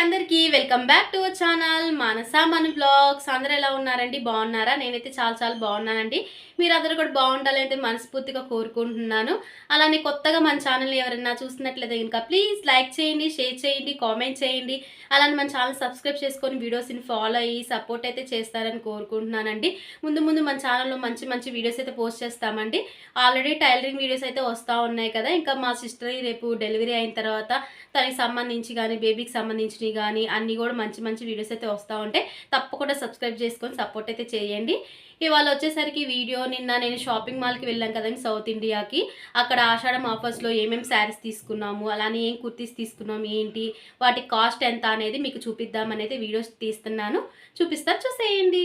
అందరికీ welcome back to our channel Manasa మన blogs. అందరూ ఎలా ఉన్నారండి? బాగున్నారా? నేనైతే చాలా చాలా బాగున్నానండి. మీరు అందరూ కూడా బాగుండాలని అయితే మనస్ఫూర్తిగా కోరుకుంటున్నాను. అలానే కొత్తగా మన ఛానల్ ఎవరైనా చూస్తున్నట్లయితే ఇంకా ప్లీజ్ లైక్ చేయండి షేర్ చేయండి కామెంట్ చేయండి. అలానే మన ఛానల్ సబ్స్క్రైబ్ చేసుకొని వీడియోస్ని ఫాలో అయ్యి సపోర్ట్ అయితే చేస్తారని కోరుకుంటున్నానండి. ముందు ముందు మన ఛానల్లో మంచి మంచి వీడియోస్ అయితే పోస్ట్ చేస్తామండి. ఆల్రెడీ టైలరింగ్ వీడియోస్ అయితే వస్తూ ఉన్నాయి కదా. ఇంకా మా సిస్టర్ రేపు డెలివరీ అయిన తర్వాత తనకి సంబంధించి కానీ బేబీకి సంబంధించి కానీ అన్నీ కూడా మంచి మంచి వీడియోస్ అయితే వస్తూ ఉంటాయి. తప్పకుండా సబ్స్క్రైబ్ చేసుకొని సపోర్ట్ అయితే చేయండి. ఇవాళ వచ్చేసరికి వీడియో నిన్న నేను షాపింగ్ మాల్కి వెళ్ళాం కదండి సౌత్ ఇండియాకి అక్కడ ఆషాఢం ఆఫర్స్లో ఏమేమి శారీస్ తీసుకున్నాము అలానే ఏం కుర్తీస్ తీసుకున్నాము ఏంటి వాటి కాస్ట్ ఎంత అనేది మీకు చూపిద్దాం అనేది వీడియోస్ తీస్తున్నాను. చూపిస్తారు చూసేయండి.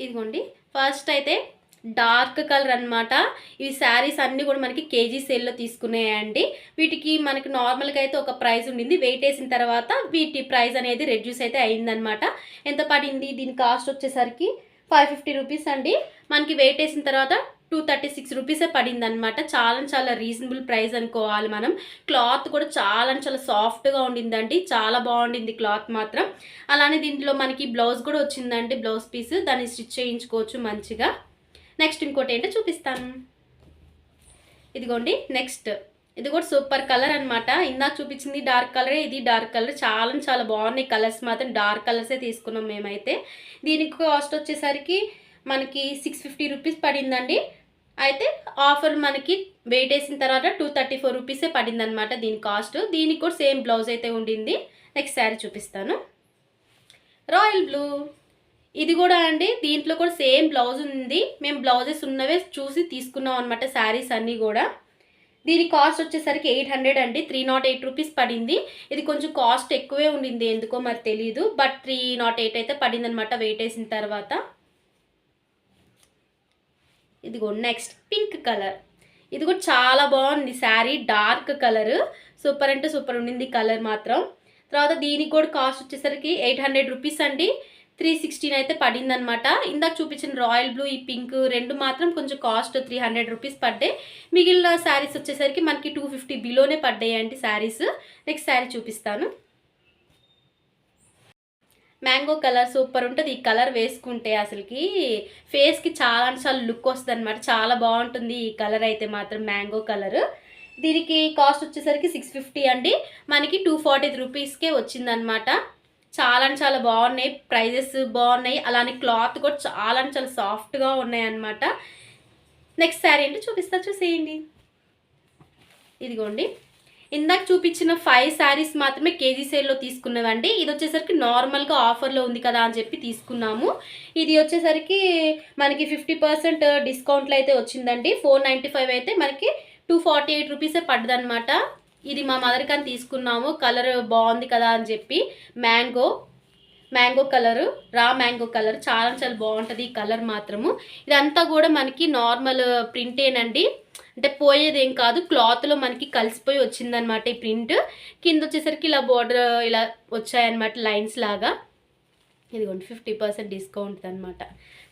ఇదిగోండి ఫస్ట్ అయితే డార్క్ కలర్ అన్నమాట. ఇవి శారీస్ అన్నీ కూడా మనకి కేజీ సేల్లో తీసుకున్నాయండి. వీటికి మనకి నార్మల్గా అయితే ఒక ప్రైస్ ఉండింది. వెయిట్ వేసిన తర్వాత వీటి ప్రైస్ అనేది రెడ్యూస్ అయితే అయిందనమాట ఎంత పడింది? దీని కాస్ట్ వచ్చేసరికి ఫైవ్ ఫిఫ్టీ రూపీస్ అండి. మనకి వెయిట్ వేసిన తర్వాత టూ థర్టీ సిక్స్ రూపీసే పడింది అనమాట చాలా చాలా రీజనబుల్ ప్రైస్ అనుకోవాలి మనం. క్లాత్ కూడా చాలా చాలా సాఫ్ట్గా ఉండిందండి. చాలా బాగుండింది క్లాత్ మాత్రం. అలానే దీంట్లో మనకి బ్లౌజ్ కూడా వచ్చిందండి. బ్లౌజ్ పీస్ దాన్ని స్టిచ్ చేయించుకోవచ్చు మంచిగా. నెక్స్ట్ ఇంకోటి ఏంటో చూపిస్తాను. ఇదిగోండి నెక్స్ట్. ఇది కూడా సూపర్ కలర్ అనమాట ఇందాక చూపించింది డార్క్ కలరే ఇది డార్క్ కలర్. చాలా చాలా బాగున్నాయి కలర్స్ మాత్రం. డార్క్ కలర్సే తీసుకున్నాం మేమైతే. దీనికి కాస్ట్ వచ్చేసరికి మనకి సిక్స్ ఫిఫ్టీ రూపీస్ పడిందండి. అయితే ఆఫర్ మనకి వెయిట్ వేసిన తర్వాత టూ థర్టీ ఫోర్ రూపీసే పడింది అనమాట దీని కాస్ట్. దీనికి కూడా సేమ్ బ్లౌజ్ అయితే ఉండింది. నెక్స్ట్ శారీ చూపిస్తాను. Royal blue. ఇది కూడా అండి దీంట్లో కూడా సేమ్ బ్లౌజ్ ఉంది. మేము బ్లౌజెస్ ఉన్నవే చూసి తీసుకున్నాం అనమాట శారీస్ అన్నీ కూడా. దీని కాస్ట్ వచ్చేసరికి ఎయిట్ హండ్రెడ్ అండి త్రీ నాట్ ఎయిట్ రూపీస్ పడింది. ఇది కొంచెం కాస్ట్ ఎక్కువే ఉండింది ఎందుకో మరి తెలియదు బట్ త్రీ నాట్ ఎయిట్ అయితే పడింది అనమాట వెయిట్ వేసిన తర్వాత. ఇదిగో నెక్స్ట్ పింక్ కలర్. ఇది కూడా చాలా బాగుంది శారీ డార్క్ కలర్. సూపర్ అంటే సూపర్ ఉండింది కలర్ మాత్రం. తర్వాత దీనికి కూడా కాస్ట్ వచ్చేసరికి ఎయిట్ హండ్రెడ్ రూపీస్ అండి. త్రీ సిక్స్టీన్ అయితే పడిందనమాట ఇందాక చూపించిన రాయల్ బ్లూ ఈ పింక్ రెండు మాత్రం కొంచెం కాస్ట్ త్రీ హండ్రెడ్ రూపీస్ పడ్డాయి. మిగిలిన శారీస్ వచ్చేసరికి మనకి టూ ఫిఫ్టీ బిలోనే పడ్డాయండి శారీస్. నెక్స్ట్ శారీ చూపిస్తాను. మ్యాంగో కలర్ సూపర్ ఉంటుంది. ఈ కలర్ వేసుకుంటే అసలుకి ఫేస్కి చాలా అంటే చాలా లుక్ వస్తుంది అనమాట చాలా బాగుంటుంది ఈ కలర్ అయితే మాత్రం మ్యాంగో కలర్. దీనికి కాస్ట్ వచ్చేసరికి సిక్స్ ఫిఫ్టీ అండి. మనకి టూ ఫార్టీ రూపీస్కే వచ్చిందనమాట చాలా అంటే చాలా బాగున్నాయి. ప్రైజెస్ బాగున్నాయి. అలానే క్లాత్ కూడా చాలా అంటే చాలా సాఫ్ట్గా ఉన్నాయి అనమాట నెక్స్ట్ శారీ ఏంటి చూపిస్తా చూసేయండి. ఇదిగోండి. ఇందాక చూపించిన ఫైవ్ శారీస్ మాత్రమే కేజీ సేల్లో తీసుకున్నదండి ఇది వచ్చేసరికి నార్మల్గా ఆఫర్లో ఉంది కదా అని చెప్పి తీసుకున్నాము. ఇది వచ్చేసరికి మనకి ఫిఫ్టీ పర్సెంట్ డిస్కౌంట్లో అయితే వచ్చిందండి. ఫోర్ నైంటీ ఫైవ్ అయితే మనకి టూ ఫార్టీ ఎయిట్ రూపీసే పడ్డదనమాట ఇది మా మదర్ కానీ తీసుకున్నాము. కలర్ బాగుంది కదా అని చెప్పి మ్యాంగో మ్యాంగో కలరు రా మ్యాంగో కలర్ చాలా చాలా బాగుంటుంది ఈ కలర్ మాత్రము. ఇదంతా కూడా మనకి నార్మల్ ప్రింటేనండి అంటే పోయేది ఏం కాదు క్లాత్లో మనకి కలిసిపోయి వచ్చిందనమాట ఈ ప్రింట్ కింద వచ్చేసరికి ఇలా బోర్డర్ ఇలా వచ్చాయన్నమాట లైన్స్ లాగా. ఇదిగోండి ఫిఫ్టీ పర్సెంట్ డిస్కౌంట్ అనమాట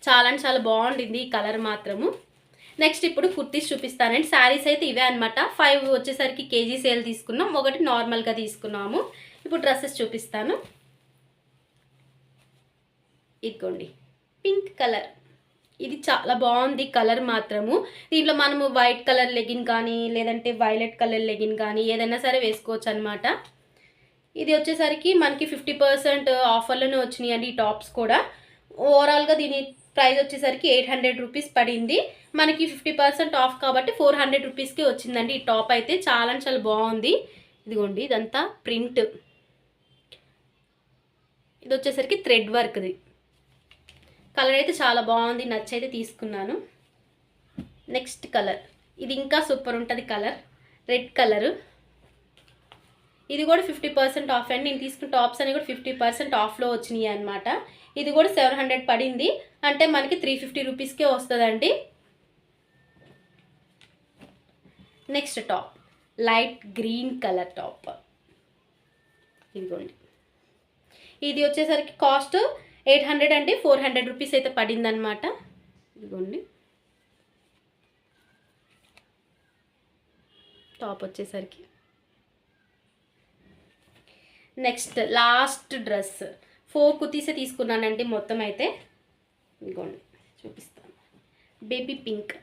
చాలా అంటే చాలా బాగుండింది ఈ కలర్ మాత్రము. నెక్స్ట్ ఇప్పుడు కుర్తీస్ చూపిస్తానండి. శారీస్ అయితే ఇవే అనమాట ఫైవ్ వచ్చేసరికి కేజీ సేల్ తీసుకున్నాం. ఒకటి నార్మల్గా తీసుకున్నాము. ఇప్పుడు డ్రెస్సెస్ చూపిస్తాను. ఇదిగోండి. పింక్ కలర్ ఇది చాలా బాగుంది కలర్ మాత్రము. దీంట్లో మనము వైట్ కలర్ లెగిన్ కానీ లేదంటే వైలెట్ కలర్ లెగిన్ కానీ ఏదైనా సరే వేసుకోవచ్చు అనమాట ఇది వచ్చేసరికి మనకి ఫిఫ్టీ పర్సెంట్ ఆఫర్లోనే వచ్చినాయి అండి ఈ టాప్స్ కూడా. ఓవరాల్గా దీని ప్రైస్ వచ్చేసరికి ఎయిట్ హండ్రెడ్ రూపీస్ పడింది. మనకి ఫిఫ్టీ పర్సెంట్ ఆఫ్ కాబట్టి ఫోర్ హండ్రెడ్ రూపీస్కి వచ్చిందండి. ఈ టాప్ అయితే చాలా చాలా బాగుంది. ఇదిగోండి ఇదంతా ప్రింట్. ఇది వచ్చేసరికి థ్రెడ్ వర్క్ది. కలర్ అయితే చాలా బాగుంది. నచ్చైతే తీసుకున్నాను. Next colour. ఇది ఇంకా సూపర్ ఉంటుంది కలర్. Red colour. ఇది కూడా ఫిఫ్టీ పర్సెంట్ ఆఫ్ అండి నేను తీసుకున్న టాప్స్ అనేవి కూడా ఫిఫ్టీ పర్సెంట్ ఆఫ్లో వచ్చినాయి అనమాట ఇది కూడా సెవెన్ హండ్రెడ్ పడింది. అంటే మనకి త్రీ ఫిఫ్టీ రూపీస్కే వస్తుందండి. Next top. Light green colour top. ఇదిగోండి. ఇది వచ్చేసరికి కాస్ట్ ఎయిట్ హండ్రెడ్ అండి. ఫోర్ హండ్రెడ్ రూపీస్ అయితే పడిందనమాట ఇదిగోండి. టాప్ వచ్చేసరికి నెక్స్ట్ లాస్ట్ డ్రెస్. ఫోర్ కుర్తీసే తీసుకున్నానండి మొత్తం అయితే ఇదిగోండి చూపిస్తాను. Baby pink.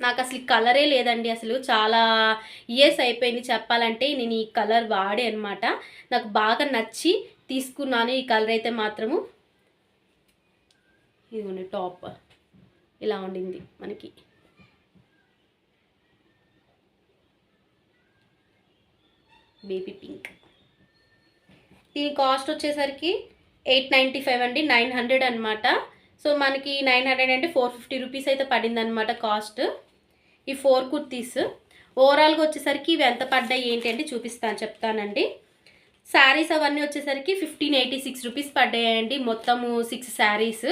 నాకు అసలు కలరే లేదండి అసలు. చాలా ఇయర్స్ అయిపోయింది చెప్పాలంటే నేను ఈ కలర్ వాడే అనమాట నాకు బాగా నచ్చి తీసుకున్నాను ఈ కలర్ అయితే మాత్రము. ఇదిగోండి టాప్. ఇలా ఉండింది మనకి. Baby pink. దీని కాస్ట్ వచ్చేసరికి ఎయిట్ నైంటీ ఫైవ్ అండి నైన్ హండ్రెడ్ అనమాట సో మనకి నైన్ హండ్రెడ్ అంటే ఫోర్ ఫిఫ్టీ రూపీస్ అయితే పడిందనమాట కాస్ట్ ఈ ఫోర్ కుర్తీస్. ఓవరాల్గా వచ్చేసరికి ఇవి ఎంత పడ్డాయి ఏంటి అంటే చూపిస్తాను చెప్తానండి. శారీస్ అవన్నీ వచ్చేసరికి ఫిఫ్టీన్ ఎయిటీ సిక్స్ రూపీస్ పడ్డాయండి మొత్తము సిక్స్ శారీస్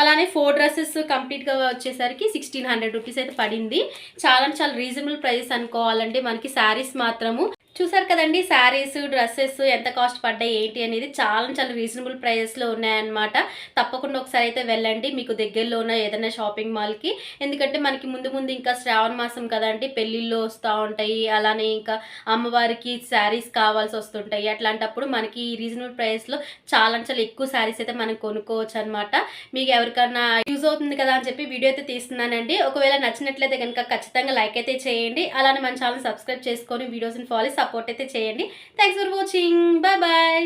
అలానే ఫోర్ డ్రెస్సెస్ కంప్లీట్గా వచ్చేసరికి సిక్స్టీన్ హండ్రెడ్ రూపీస్ అయితే పడింది. చాలా అంటే చాలా రీజనబుల్ ప్రైస్ అనుకోవాలంటే మనకి శారీస్ మాత్రము చూసారు కదండి శారీస్ డ్రెస్సెస్ ఎంత కాస్ట్ పడ్డాయి ఏంటి అనేది చాలా చాలా రీజనబుల్ ప్రైజెస్లో ఉన్నాయన్నమాట. తప్పకుండా ఒకసారి అయితే వెళ్ళండి మీకు దగ్గరలో ఉన్న ఏదైనా షాపింగ్ మాల్కి ఎందుకంటే మనకి ముందు ముందు ఇంకా శ్రావణ మాసం కదండి పెళ్ళిళ్ళు వస్తూ ఉంటాయి అలానే ఇంకా అమ్మవారికి శారీస్ కావాల్సి వస్తుంటాయి. అట్లాంటప్పుడు మనకి ఈ రీజనబుల్ ప్రైస్లో చాలా చాలా ఎక్కువ శారీస్ అయితే మనం కొనుక్కోవచ్చు అనమాట మీకు ఎవరికైనా యూజ్ అవుతుంది కదా అని చెప్పి వీడియో అయితే తీస్తున్నానండి. ఒకవేళ నచ్చినట్లయితే కనుక ఖచ్చితంగా లైక్ అయితే చేయండి. అలానే మన ఛానల్ సబ్స్క్రైబ్ చేసుకొని వీడియోస్ని ఫాలో సపోర్ట్ అయితే చేయండి. Thanks for watching bye bye